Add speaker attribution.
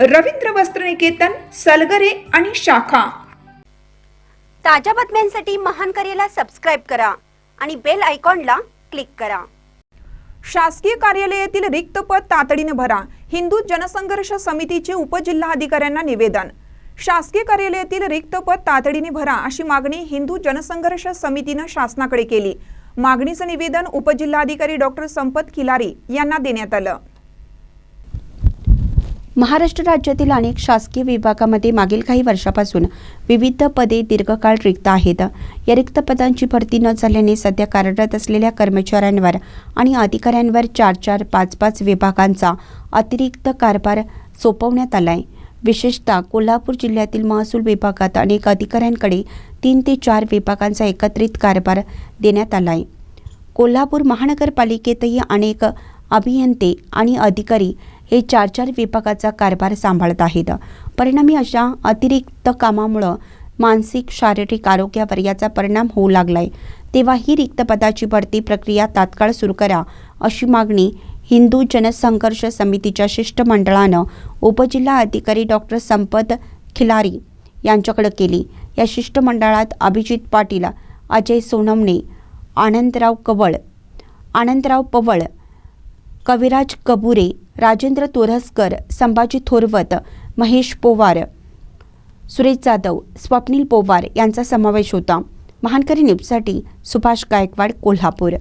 Speaker 1: रवींद्र वस्त्रनिकेतन सलगरे आणि शाखा.
Speaker 2: ताज्या बातम्यांसाठी महान करेला सबस्क्राईब करा आणि बेल आयकॉनला क्लिक करा.
Speaker 3: शासकीय कार्यालयातील रिक्त पद तातडीने भरा. हिंदू जनसंघर्ष समितीचे उपजिल्हाधिकाऱ्यांना निवेदन. शासकीय कार्यालयातील रिक्त पद तातडीने भरा अशी मागणी हिंदू जनसंघर्ष समितीनं शासनाकडे केली. मागणीचं निवेदन उपजिल्हाधिकारी डॉक्टर संपत खिलारी यांना देण्यात आलं.
Speaker 4: महाराष्ट्र राज्यातील अनेक शासकीय विभागामध्ये मागील काही वर्षापासून विविध पदे दीर्घकाळ रिक्त आहेत. या रिक्त पदांची भरती न झाल्याने सध्या कार्यरत असलेल्या कर्मचाऱ्यांवर आणि अधिकाऱ्यांवर चार चार पाच पाच विभागांचा अतिरिक्त कारभार सोपवण्यात आला आहे विशेषतः कोल्हापूर जिल्ह्यातील महसूल विभागात अनेक अधिकाऱ्यांकडे तीन ते चार विभागांचा एकत्रित कारभार देण्यात आला आहे कोल्हापूर महानगरपालिकेतही अनेक अभियंते आणि अधिकारी हे चार चार विभागाचा कारभार सांभाळत आहेत. परिणामी अशा अतिरिक्त कामामुळं मानसिक शारीरिक आरोग्यावर याचा परिणाम होऊ लागलाय. तेव्हा ही रिक्त पदाची भरती प्रक्रिया तात्काळ सुरू करा अशी मागणी हिंदू जनसंघर्ष समितीच्या शिष्टमंडळानं उपजिल्हा अधिकारी डॉक्टर संपत खिलारी यांच्याकडे केली. या शिष्टमंडळात अभिजित पाटील अजय सोनमणे आनंदराव कवळ आनंदराव पवळ कविराज कबुरे राजेंद्र तोरसकर संभाजी थोरवत महेश पोवार सुरेश जाधव स्वप्नील पोवार यांचा समावेश होता. महानकरी न्यूजसाठी सुभाष गायकवाड कोल्हापूर.